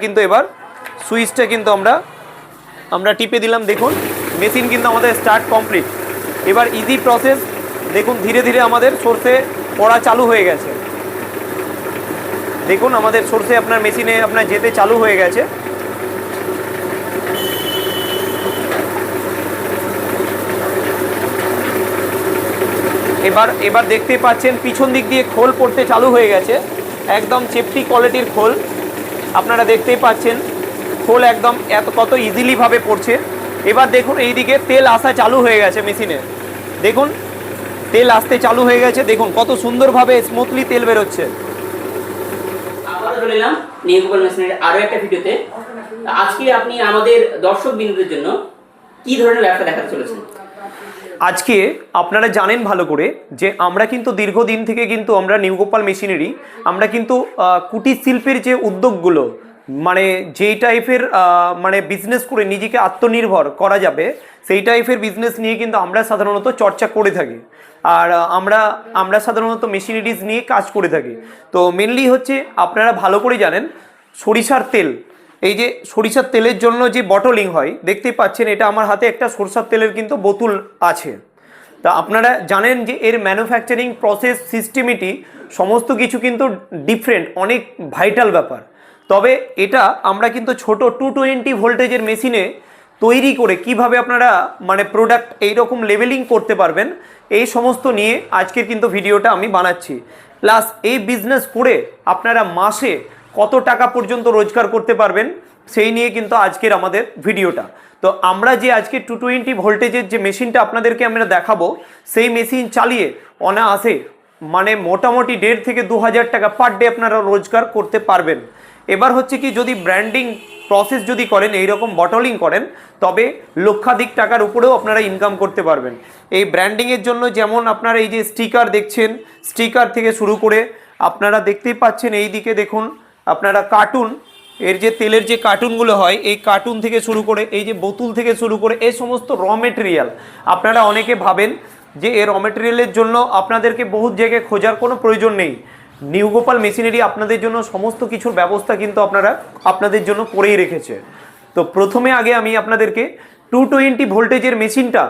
কিন্তু এবার সুইচটা কিন্তু আমরা আমরা টিপে দিলাম, দেখুন, মেশিন কিন্তু আমাদের স্টার্ট কমপ্লিট এবার ইজি প্রসেস দেখুন, ধীরে ধীরে আমাদের সোর্সে পড়া চালু হয়ে গেছে। দেখুন, আমাদের সোর্সে আপনার মেশিনে আপনার যেতে চালু হয়ে গেছে। এবার এবার দেখতে পাচ্ছেন, পিছন দিক দিয়ে খোল পড়তে চালু হয়ে গেছে। একদম চেপটি কোয়ালিটির খোল। আপনারা দেখতেই পাচ্ছেন, খোল একদম এত, কত ইজিলি ভাবে পড়ছে। এবার দেখুন এইদিকে তেল আসা চালু হয়ে গেছে মেশিনে। দেখুন, তেল আসতে চালু হয়ে গেছে, দেখুন কত সুন্দরভাবে স্মুথলি তেল বেরোচ্ছে। আবারও একটা ভিডিওতে। আজকে আপনি আমাদের দর্শক বিন্দুদের জন্য কি ধরনের ব্যবসা দেখাতে চলেছেন? আজকে আপনারা জানেন ভালো করে যে আমরা কিন্তু দীর্ঘদিন থেকে কিন্তু আমরা নিউগোপাল মেশিনারি, আমরা কিন্তু কুটির শিল্পের যে উদ্যোগগুলো মানে যেই টাইপের মানে বিজনেস করে নিজেকে আত্মনির্ভর করা যাবে, সেই টাইপের বিজনেস নিয়ে কিন্তু আমরা সাধারণত চর্চা করে থাকি। আর আমরা আমরা সাধারণত মেশিনারিজ নিয়ে কাজ করে থাকি। তো মেনলি হচ্ছে আপনারা ভালো করে জানেন সরিষার তেল। এই যে সরিষার তেলের জন্য যে বটলিং হয়, দেখতেই পাচ্ছেন এটা আমার হাতে একটা সরষার তেলের কিন্তু বোতল আছে। তা আপনারা জানেন যে এর ম্যানুফ্যাকচারিং প্রসেস সিস্টেমিটি সমস্ত কিছু কিন্তু ডিফারেন্ট অনেক ভাইটাল ব্যাপার। তবে এটা আমরা কিন্তু ছোট টু টোয়েন্টি ভোল্টেজের মেশিনে তৈরি করে কীভাবে আপনারা মানে প্রোডাক্ট এইরকম লেভেলিং করতে পারবেন, এই সমস্ত নিয়ে আজকের কিন্তু ভিডিওটা আমি বানাচ্ছি। প্লাস এই বিজনেস করে আপনারা মাসে কত টাকা পর্যন্ত রোজগার করতে পারবেন সেই নিয়ে কিন্তু আজকের আমাদের ভিডিওটা। তো আমরা যে আজকে টু টোয়েন্টি ভোল্টেজের যে মেশিনটা আপনাদেরকে আমরা দেখাবো, সেই মেশিন চালিয়ে অনায়াসে মানে মোটামুটি দেড় থেকে দু হাজার টাকা পার ডে আপনারা রোজগার করতে পারবেন। এবার হচ্ছে কি যদি ব্র্যান্ডিং প্রসেস যদি করেন এই রকম বটলিং করেন, তবে লক্ষাধিক টাকার উপরেও আপনারা ইনকাম করতে পারবেন। এই ব্র্যান্ডিংয়ের জন্য যেমন আপনারা এই যে স্টিকার দেখছেন স্টিকার থেকে শুরু করে আপনারা দেখতেই পাচ্ছেন এই দিকে দেখুন আপনারা কার্টুন এর যে তেলের যে কার্টুনগুলো হয়, এই কার্টুন থেকে শুরু করে, এই যে বোতল থেকে শুরু করে, এই সমস্ত র মেটেরিয়াল আপনারা অনেকে ভাবেন যে এই র মেটেরিয়ালের জন্য আপনাদেরকে বহুত জায়গায় খোঁজার কোনো প্রয়োজন নেই। নিউ গোপাল মেশিনারি আপনাদের জন্য সমস্ত কিছুর ব্যবস্থা কিন্তু আপনারা আপনাদের জন্য করেই রেখেছে। তো প্রথমে আগে আমি আপনাদেরকে টু টোয়েন্টি ভোল্টেজের মেশিনটা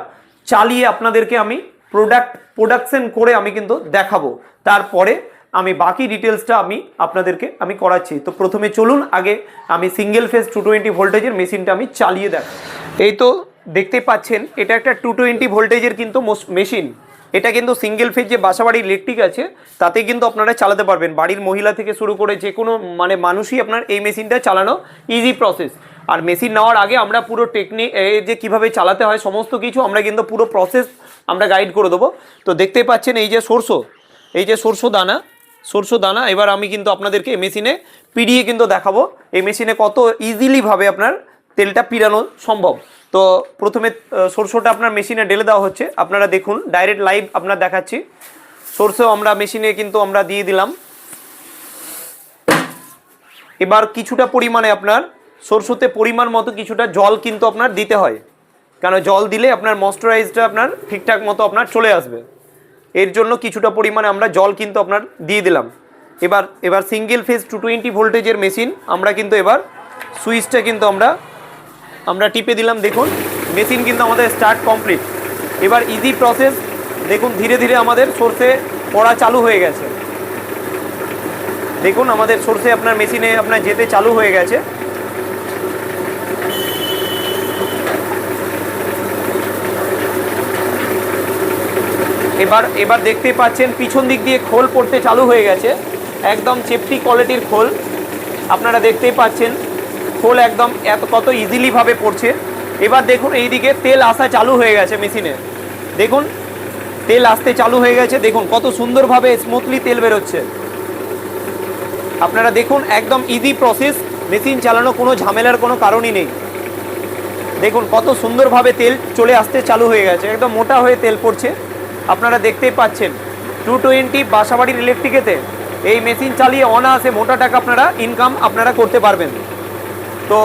চালিয়ে আপনাদেরকে আমি প্রোডাক্ট প্রোডাকশন করে আমি কিন্তু দেখাবো। তারপরে আমি বাকি ডিটেলসটা আমি আপনাদেরকে আমি করাচ্ছি। তো প্রথমে চলুন, আগে আমি সিঙ্গেল ফেজ টু টোয়েন্টি ভোল্টেজের মেশিনটা আমি চালিয়ে দেখ এই তো দেখতে পাচ্ছেন, এটা একটা টু টোয়েন্টি ভোল্টেজের কিন্তু মেশিন এটা কিন্তু সিঙ্গেল ফেজ যে বাসাবাড়ি ইলেকট্রিক আছে, তাতে কিন্তু আপনারা চালাতে পারবেন। বাড়ির মহিলা থেকে শুরু করে যে কোনো মানে মানুষই আপনার এই মেশিনটা চালানো ইজি প্রসেস আর মেশিন নেওয়ার আগে আমরা পুরো টেকনিক যে কীভাবে চালাতে হয়, সমস্ত কিছু আমরা কিন্তু পুরো প্রসেস আমরা গাইড করে দেবো। তো দেখতেই পাচ্ছেন, এই যে সরষো, এই যে সরষো দানা সরষো দানা। এবার আমি কিন্তু আপনাদেরকে মেশিনে পিড়িয়ে কিন্তু দেখাবো। এই মেশিনে কত ইজিলিভাবে আপনার তেলটা পিরানো সম্ভব। তো প্রথমে সরষেটা আপনার মেশিনে ঢেলে দেওয়া হচ্ছে। আপনারা দেখুন ডাইরেক্ট লাইভ আপনার দেখাচ্ছি। সরষেও আমরা মেশিনে কিন্তু আমরা দিয়ে দিলাম। এবার কিছুটা পরিমাণে আপনার সরষেতে পরিমাণ মতো কিছুটা জল কিন্তু আপনার দিতে হয়। কেন, জল দিলে আপনার ময়শ্চারাইজটা আপনার ঠিকঠাক মতো আপনার চলে আসবে। এর জন্য কিছুটা পরিমাণে আমরা জল কিন্তু আপনার দিয়ে দিলাম। এবার এবার সিঙ্গেল ফেজ টু টোয়েন্টি ভোল্টেজের মেশিন আমরা কিন্তু এবার সুইচটা কিন্তু আমরা আমরা টিপে দিলাম, দেখুন। মেশিন কিন্তু আমাদের স্টার্ট কমপ্লিট এবার ইজি প্রসেস দেখুন, ধীরে ধীরে আমাদের সোর্সে পড়া চালু হয়ে গেছে। দেখুন, আমাদের সোর্সে আপনার মেশিনে আপনার যেতে চালু হয়ে গেছে। এবার এবার দেখতে পাচ্ছেন পিছন দিক দিয়ে খোল পড়তে চালু হয়ে গেছে। একদম চেপটি কোয়ালিটির খোল। আপনারা দেখতেই পাচ্ছেন, খোল একদম এত, কত ইজিলিভাবে পড়ছে। এবার দেখুন, এইদিকে তেল আসা চালু হয়ে গেছে মেশিনে দেখুন, তেল আসতে চালু হয়ে গেছে। দেখুন, কত সুন্দরভাবে স্মুথলি তেল বেরোচ্ছে। আপনারা দেখুন, একদম ইজি প্রসেস মেশিন চালানো কোনো ঝামেলার কোনো কারণই নেই। দেখুন, কত সুন্দরভাবে তেল চলে আসতে চালু হয়ে গেছে। একদম মোটা হয়ে তেল পড়ছে। আপনারা দেখতেই পাচ্ছেন টু টোয়েন্টি বাসাবাড়ির ইলেকট্রিকেতে এই মেশিন চালিয়ে অনায়াসে মোটা টাকা আপনারা ইনকাম আপনারা করতে পারবেন। তো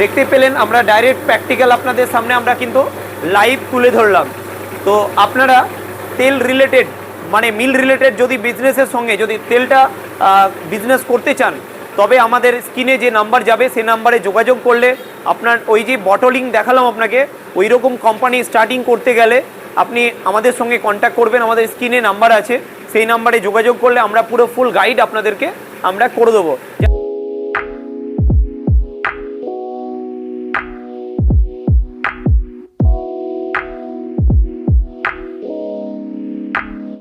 দেখতে পেলেন, আমরা ডাইরেক্ট প্র্যাকটিক্যাল আপনাদের সামনে আমরা কিন্তু লাইভ তুলে ধরলাম। তো আপনারা তেল রিলেটেড মানে মিল রিলেটেড যদি বিজনেসের সঙ্গে যদি তেলটা বিজনেস করতে চান, তবে আমাদের স্ক্রিনে যে নাম্বার যাবে সেই নাম্বারে যোগাযোগ করলে আপনার ওই যে বটলিং দেখালাম আপনাকে ওই রকম কোম্পানি স্টার্টিং করতে গেলে আপনি আমাদের সঙ্গে কন্ট্যাক্ট করবেন, আমাদের স্ক্রিনে নাম্বার আছে, সেই নাম্বারে যোগাযোগ করলে আমরা পুরো ফুল গাইড আপনাদেরকে আমরা করে দেবো।